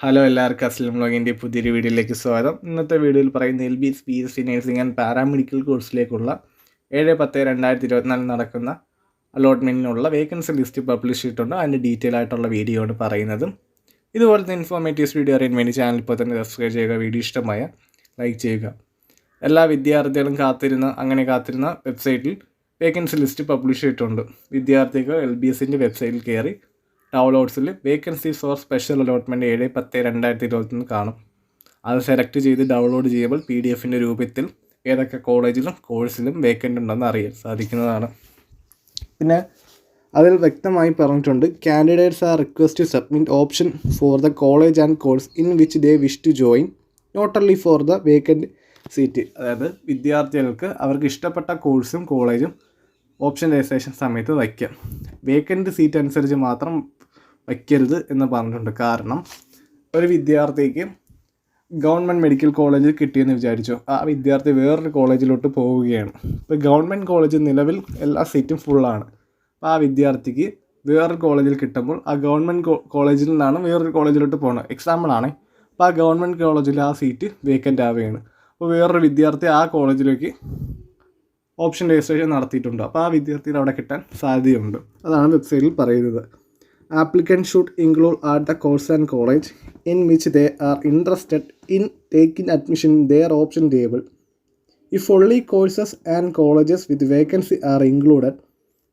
Hello എല്ലാവർക്കും അസ്ലം വ്ളോഗിന്റെ പുതിയൊരു വീഡിയോയിലേക്ക് സ്വാഗതം. ഇന്നത്തെ വീഡിയോയിൽ പറയുന്ന L B S P S C nursing and paramedical കോഴ്സിലേക്കുള്ള ഏഴ് പത്ത് രണ്ടായിരത്തി ഇരുപത്തിനാലിൽ നടക്കുന്ന അലോട്ട്മെന്റിനുള്ള വേക്കൻസി ലിസ്റ്റ് പബ്ലിഷ് ചെയ്തിട്ടുണ്ട്. അതിന്റെ ഡീറ്റെയിൽ ആയിട്ടുള്ള വീഡിയോ ആണ് പറയുന്നത്. ഇതുപോലത്തെ ഇൻഫോർമേറ്റീവ്സ് വീഡിയോ അറിയാൻ വേണ്ടി ചാനൽ ഇപ്പോൾ തന്നെ സബ്സ്ക്രൈബ് ചെയ്യുക വീഡിയോ ഇഷ്ടമായ ലൈക്ക് ചെയ്യുക. എല്ലാ വിദ്യാർത്ഥികളും കാത്തിരുന്ന അങ്ങനെ കാത്തിരുന്ന വെബ്സൈറ്റിൽ വേക്കൻസി ലിസ്റ്റ് പബ്ലിഷ് ചെയ്തിട്ടുണ്ട്. വിദ്യാർത്ഥികൾ എൽ ബി എസിന്റെ വെബ്സൈറ്റിൽ കയറി ഡൗൺലോഡ്സിൽ വേക്കൻസി ഫോർ സ്പെഷ്യൽ അലോട്ട്മെന്റ് ഏഴ് പത്ത് രണ്ടായിരത്തി ഇരുപത്തൊന്ന് കാണും. അത് സെലക്ട് ചെയ്ത് ഡൗൺലോഡ് ചെയ്യുമ്പോൾ പി ഡി എഫിന്റെ രൂപത്തിൽ ഏതൊക്കെ കോളേജിലും കോഴ്സിലും വേക്കന്റ് ഉണ്ടെന്ന് അറിയാൻ സാധിക്കുന്നതാണ്. പിന്നെ അതിൽ വ്യക്തമായി പറഞ്ഞിട്ടുണ്ട് candidates are request to submit option for the college and course in which they wish to join not only for the vacant seat അതായത് വിദ്യാർത്ഥികൾക്ക് അവർക്ക് ഇഷ്ടപ്പെട്ട കോഴ്സും കോളേജും ഓപ്ഷൻ രജിസ്ട്രേഷൻ സമയത്ത് വയ്ക്കാം. വേക്കന്റ് സീറ്റ് അനുസരിച്ച് മാത്രം വയ്ക്കരുത് എന്ന് പറഞ്ഞിട്ടുണ്ട്. കാരണം ഒരു വിദ്യാർത്ഥിക്ക് ഗവൺമെന്റ് മെഡിക്കൽ കോളേജിൽ കിട്ടിയെന്ന് വിചാരിച്ചു ആ വിദ്യാർത്ഥി വേറൊരു കോളേജിലോട്ട് പോവുകയാണ്. ഇപ്പോൾ ഗവൺമെന്റ് കോളേജ് നിലവിൽ എല്ലാ സീറ്റും ഫുള്ളാണ് അപ്പോൾ ആ വിദ്യാർത്ഥിക്ക് വേറൊരു കോളേജിൽ കിട്ടുമ്പോൾ ആ ഗവൺമെന്റ് കോളേജിൽ നിന്നാണ് വേറൊരു കോളേജിലോട്ട് പോകുന്നത് എക്സാമ്പിളാണ് അപ്പോൾ ആ ഗവൺമെന്റ് കോളേജിൽ ആ സീറ്റ് വേക്കന്റ് ആവുകയാണ്. അപ്പോൾ വേറൊരു വിദ്യാർത്ഥി ആ കോളേജിലേക്ക് ഓപ്ഷൻ രജിസ്ട്രേഷൻ നടത്തിയിട്ടുണ്ട്. അപ്പോൾ ആ വിദ്യാർത്ഥിയുടെ അവിടെ കിട്ടാൻ സാധ്യതയുണ്ട്. അതാണ് വെബ്സൈറ്റിൽ പറയുന്നത്. Applicant should include at the course and college in which they are interested in taking admission their option table if only courses and colleges with vacancy are included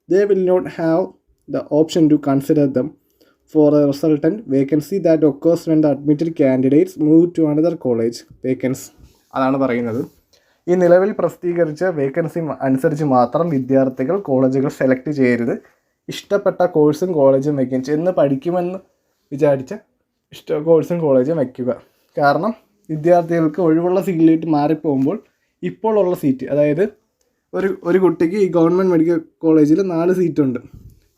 they will not have the option to consider them for a resultant vacancy that occurs when the admitted candidates move to another college vacancies അതാണ് പറയുന്നത്. ഈ നിലവിൽ പ്രസിദ്ധീകരിച്ച vacancy അനുസരിച്ച് മാത്രം വിദ്യാർത്ഥികൾ കോളേജുകൾ select ചെയ്യരുത്. ഇഷ്ടപ്പെട്ട കോഴ്സും കോളേജും വേക്കൻസി എന്ന് പഠിക്കുമെന്ന് വിചാരിച്ച ഇഷ്ട കോഴ്സും കോളേജും വയ്ക്കുക കാരണം വിദ്യാർത്ഥികൾക്ക് ഒഴിവുള്ള സീറ്റിലേക്ക് മാറിപ്പോകുമ്പോൾ ഇപ്പോൾ ഉള്ള സീറ്റ് അതായത് ഒരു ഒരു കുട്ടിക്ക് ഈ ഗവൺമെന്റ് മെഡിക്കൽ കോളേജിൽ നാല് സീറ്റുണ്ട്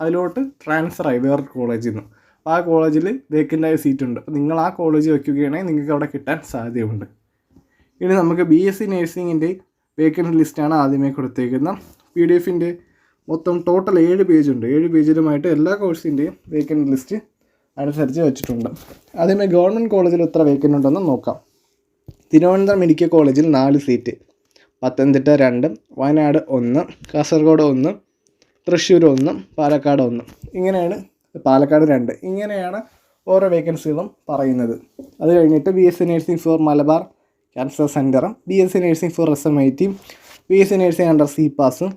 അതിലോട്ട് ട്രാൻസ്ഫർ ആയി വേറൊരു കോളേജിൽ നിന്ന്. ആ കോളേജിൽ വേക്കന്റായ സീറ്റുണ്ട് അപ്പോൾ നിങ്ങൾ ആ കോളേജ് വയ്ക്കുകയാണെങ്കിൽ നിങ്ങൾക്ക് അവിടെ കിട്ടാൻ സാധ്യതയുണ്ട്. ഇനി നമുക്ക് ബി എസ് സി നേഴ്സിങ്ങിന്റെ വേക്കന്റ് ലിസ്റ്റാണ് ആദ്യമേ കൊടുത്തേക്കുന്നത്. പി ഡി എഫിന്റെ മൊത്തം ടോട്ടൽ ഏഴ് പേജുണ്ട് ഏഴ് പേജിലുമായിട്ട് എല്ലാ കോഴ്സിന്റെയും വേക്കന്റ് ലിസ്റ്റ് അനുസരിച്ച് വെച്ചിട്ടുണ്ട്. ആദ്യമേ ഗവൺമെന്റ് കോളേജിൽ എത്ര വേക്കന്റ് ഉണ്ടെന്ന് നോക്കാം. തിരുവനന്തപുരം മെഡിക്കൽ കോളേജിൽ നാല് സീറ്റ് പത്തനംതിട്ട രണ്ട് വയനാട് ഒന്ന് കാസർഗോഡ് ഒന്ന് തൃശ്ശൂർ ഒന്ന് പാലക്കാട് ഒന്ന്. ഇങ്ങനെയാണ് പാലക്കാട് രണ്ട്. ഇങ്ങനെയാണ് ഓരോ വേക്കൻസികളും പറയുന്നത്. അത് കഴിഞ്ഞിട്ട് B S C nursing for Malabar cancer സെന്ററും B S C nursing for S M I ടിയും B S C nursing under C പാസും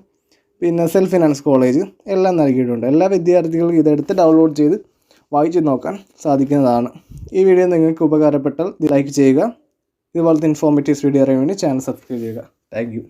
പിന്നെ സെൽഫ് ഫിനാൻസ് കോളേജ് എല്ലാം നൽകിയിട്ടുണ്ട്. എല്ലാ വിദ്യാർത്ഥികൾക്കും ഇതെടുത്ത് ഡൗൺലോഡ് ചെയ്ത് വായിച്ചു നോക്കാൻ സാധിക്കുന്നതാണ്. ഈ വീഡിയോ നിങ്ങൾക്ക് ഉപകാരപ്പെട്ടാൽ ലൈക്ക് ചെയ്യുക. ഇതുപോലത്തെ ഇൻഫോർമേറ്റീവ്സ് വീഡിയോ അറിയാൻ വേണ്ടി ചാനൽ സബ്സ്ക്രൈബ് ചെയ്യുക. താങ്ക്